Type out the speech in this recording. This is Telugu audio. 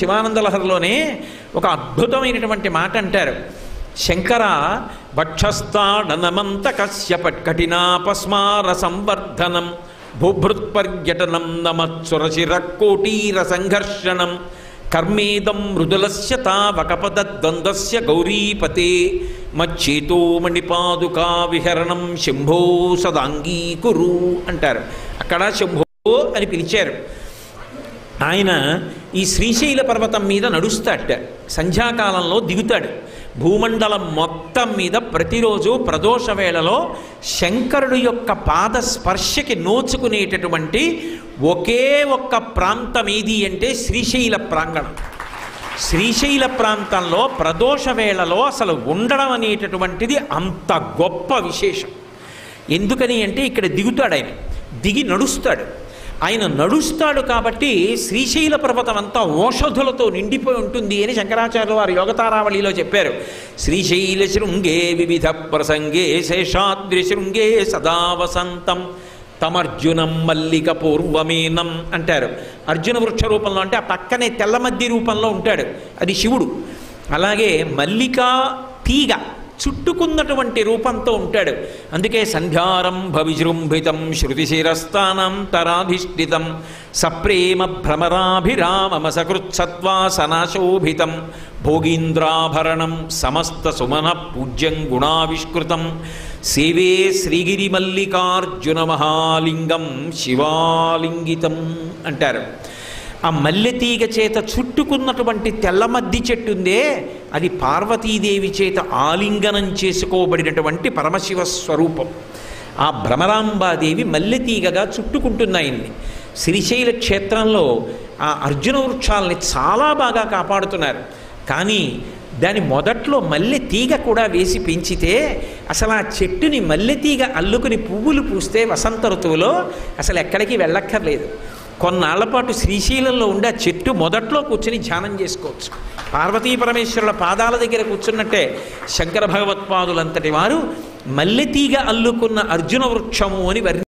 శివానందలహరిలోనే ఒక అద్భుతమైనటువంటి మాట అంటారు. శంకర భక్షస్థాడనమంత కశ్యప కఠినాపస్మార సంవర్ధనం భూభృత్పర్యటనం నమత్సురశిరకోటీర సంఘర్షణం కర్మేదం మృదులస్య తావకపదద్వంద్వస్య గౌరీపతే మచ్చేతో మణిపాదుకా విహరణం శంభో సదాంగీకురు అంటారు. అక్కడ శంభో అని పిలిచారు. ఆయన ఈ శ్రీశైల పర్వతం మీద నడుస్తాట సంధ్యాకాలంలో దిగుతాడు. భూమండలం మొత్తం మీద ప్రతిరోజు ప్రదోష వేళలో శంకరుడు యొక్క పాద స్పర్శకి నోచుకునేటటువంటి ఒకే ఒక్క ప్రాంతం ఏది అంటే శ్రీశైల ప్రాంగణం. శ్రీశైల ప్రాంతంలో ప్రదోష వేళలో అసలు ఉండడం అనేటటువంటిది అంత గొప్ప విశేషం. ఎందుకని అంటే ఇక్కడ దిగుతాడు ఆయన. దిగి నడుస్తాడు. ఆయన నడుస్తాడు కాబట్టి శ్రీశైల పర్వతం అంతా ఓషధులతో నిండిపోయి ఉంటుంది అని శంకరాచార్యులు వారు యోగతారావళిలో చెప్పారు. శ్రీశైల శృంగే వివిధ ప్రసంగే శేషాద్రి శృంగే సదా వసంతం. తమర్జునం మల్లిక పూర్వమీనం అంటారు. అర్జున వృక్ష రూపంలో అంటే ఆ పక్కనే తెల్లమద్ది రూపంలో ఉంటాడు. అది శివుడు. అలాగే మల్లికా తీగ. చుట్టుకున్నటువంటి రూపంతో ఉంటాడు. అందుకే సంధ్యారంభ విజృంభితం శృతిశిరస్థానం తరాధిష్ఠితం సప్రేమ భ్రమరాభిరామమ సకృత్సత్వాసనాశోభితం భోగీంద్రాభరణం సమస్త సుమన పూజ్యం గుణావిష్కృతం సేవే శ్రీగిరిమల్లికార్జున మహాలింగం శివాలింగితం అంటారు. ఆ మల్లెతీగ చేత చుట్టుకున్నటువంటి తెల్లమద్ది చెట్టు ఉందే అది పార్వతీదేవి చేత ఆలింగనం చేసుకోబడినటువంటి పరమశివ స్వరూపం. ఆ భ్రమరాంబాదేవి మల్లెతీగగా చుట్టుకుంటున్నాయింది శ్రీశైల క్షేత్రంలో ఆ అర్జున వృక్షాలని చాలా బాగా కాపాడుతున్నారు. కానీ దాని మొదట్లో మల్లె తీగ కూడా వేసి పెంచితే అసలు ఆ చెట్టుని మల్లె తీగ అల్లుకుని పువ్వులు పూస్తే వసంత ఋతువులో అసలు ఎక్కడికి వెళ్ళక్కర్లేదు. కొన్నాళ్ళ పాటు శ్రీశైలంలో ఉండే ఆ చెట్టు మొదట్లో కూర్చొని ధ్యానం చేసుకోవచ్చు. పార్వతీ పరమేశ్వరుల పాదాల దగ్గర కూర్చున్నట్టే శంకర భగవత్పాదులంతటి వారు మల్లెతీగ అల్లుకున్న అర్జున వృక్షము అని వర్ణి